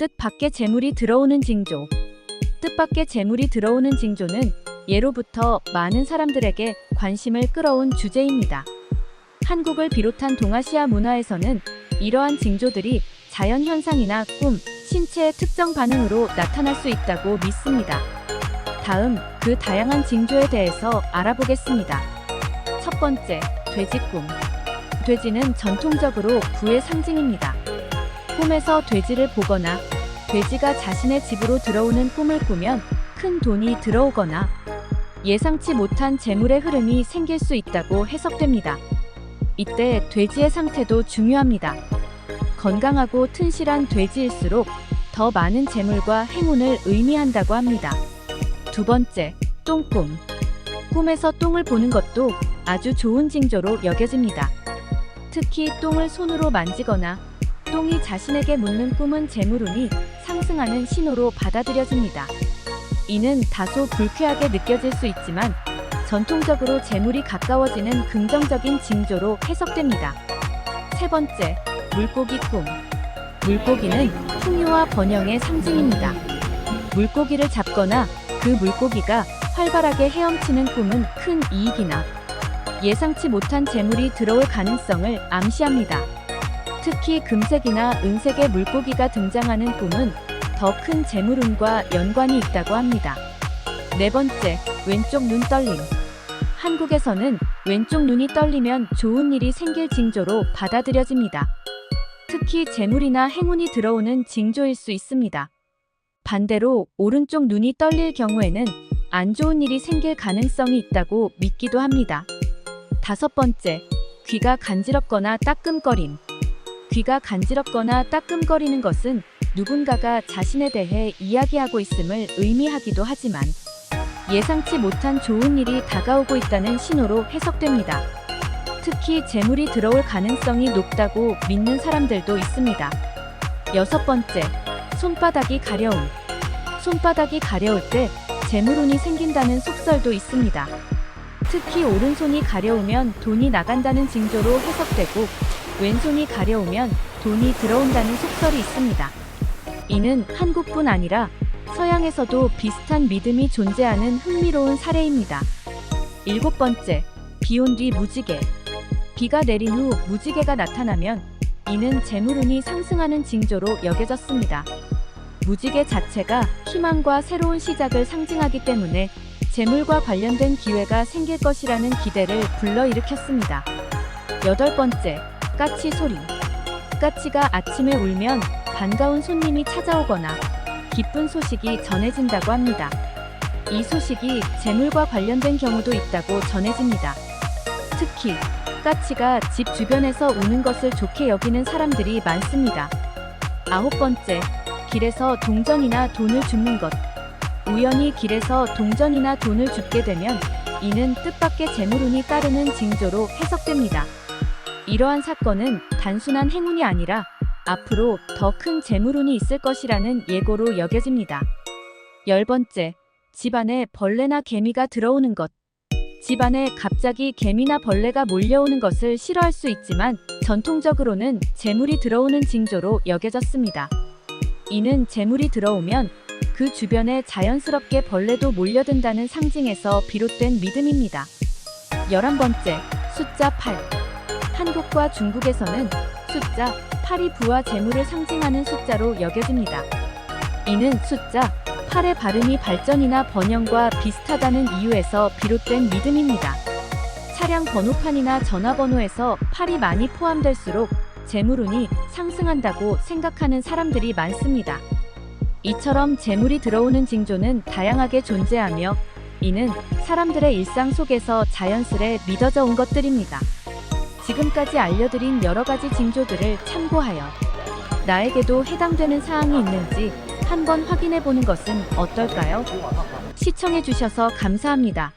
뜻밖의 재물이 들어오는 징조. 뜻밖의 재물이 들어오는 징조는 예로부터 많은 사람들에게 관심을 끌어온 주제입니다. 한국을 비롯한 동아시아 문화에서는 이러한 징조들이 자연 현상이나 꿈, 신체의 특정 반응으로 나타날 수 있다고 믿습니다. 다음 그 다양한 징조에 대해서 알아보겠습니다. 첫 번째, 돼지꿈. 돼지는 전통적으로 부의 상징입니다. 꿈에서 돼지를 보거나 돼지가 자신의 집으로 들어오는 꿈을 꾸면 큰 돈이 들어오거나 예상치 못한 재물의 흐름이 생길 수 있다고 해석됩니다. 이때 돼지의 상태도 중요합니다. 건강하고 튼실한 돼지일수록 더 많은 재물과 행운을 의미한다고 합니다. 두 번째, 똥꿈. 꿈에서 똥을 보는 것도 아주 좋은 징조로 여겨집니다. 특히 똥을 손으로 만지거나 똥이 자신에게 묻는 꿈은 재물운이 상승하는 신호로 받아들여집니다. 이는 다소 불쾌하게 느껴질 수 있지만 전통적으로 재물이 가까워지는 긍정적인 징조로 해석됩니다. 세 번째, 물고기 꿈. 물고기는 풍요와 번영의 상징입니다. 물고기를 잡거나 그 물고기가 활발하게 헤엄치는 꿈은 큰 이익이나 예상치 못한 재물이 들어올 가능성을 암시합니다. 특히 금색이나 은색의 물고기가 등장하는 꿈은 더 큰 재물운과 연관이 있다고 합니다. 네 번째, 왼쪽 눈 떨림. 한국에서는 왼쪽 눈이 떨리면 좋은 일이 생길 징조로 받아들여집니다. 특히 재물이나 행운이 들어오는 징조일 수 있습니다. 반대로 오른쪽 눈이 떨릴 경우에는 안 좋은 일이 생길 가능성이 있다고 믿기도 합니다. 다섯 번째, 귀가 간지럽거나 따끔거림. 귀가 간지럽거나 따끔거리는 것은 누군가가 자신에 대해 이야기하고 있음을 의미하기도 하지만 예상치 못한 좋은 일이 다가오고 있다는 신호로 해석됩니다. 특히 재물이 들어올 가능성이 높다고 믿는 사람들도 있습니다. 여섯 번째, 손바닥이 가려움. 손바닥이 가려울 때 재물운이 생긴다는 속설도 있습니다. 특히 오른손이 가려우면 돈이 나간다는 징조로 해석되고 왼손이 가려우면 돈이 들어온다는 속설이 있습니다. 이는 한국뿐 아니라 서양에서도 비슷한 믿음이 존재하는 흥미로운 사례입니다. 일곱 번째, 비온 뒤 무지개. 비가 내린 후 무지개가 나타나면 이는 재물운이 상승하는 징조로 여겨졌습니다. 무지개 자체가 희망과 새로운 시작을 상징하기 때문에 재물과 관련된 기회가 생길 것이라는 기대를 불러일으켰습니다. 여덟 번째, 까치 소리. 까치가 아침에 울면 반가운 손님이 찾아오거나 기쁜 소식이 전해진다고 합니다. 이 소식이 재물과 관련된 경우도 있다고 전해집니다. 특히 까치가 집 주변에서 우는 것을 좋게 여기는 사람들이 많습니다. 아홉 번째, 길에서 동전이나 돈을 줍는 것. 우연히 길에서 동전이나 돈을 줍게 되면 이는 뜻밖의 재물운이 따르는 징조로 해석됩니다. 이러한 사건은 단순한 행운이 아니라 앞으로 더 큰 재물운이 있을 것이라는 예고로 여겨집니다. 열 번째, 집안에 벌레나 개미가 들어오는 것. 집안에 갑자기 개미나 벌레가 몰려오는 것을 싫어할 수 있지만 전통적으로는 재물이 들어오는 징조로 여겨졌습니다. 이는 재물이 들어오면 그 주변에 자연스럽게 벌레도 몰려든다는 상징에서 비롯된 믿음입니다. 열한 번째, 숫자 8. 한국과 중국에서는 숫자 8이 부와 재물을 상징하는 숫자로 여겨집니다. 이는 숫자 8의 발음이 발전이나 번영과 비슷하다는 이유에서 비롯된 믿음입니다. 차량 번호판이나 전화번호에서 8이 많이 포함될수록 재물운이 상승한다고 생각하는 사람들이 많습니다. 이처럼 재물이 들어오는 징조는 다양하게 존재하며 이는 사람들의 일상 속에서 자연스레 믿어져 온 것들입니다. 지금까지 알려드린 여러 가지 징조들을 참고하여 나에게도 해당되는 사항이 있는지 한번 확인해 보는 것은 어떨까요? 시청해 주셔서 감사합니다.